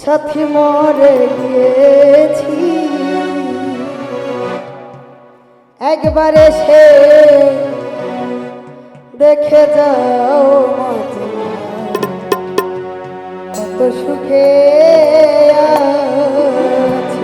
সাথী মরে গিয়েছি। একবারে সে দেখে যাও সুখে আছি।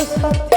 Voice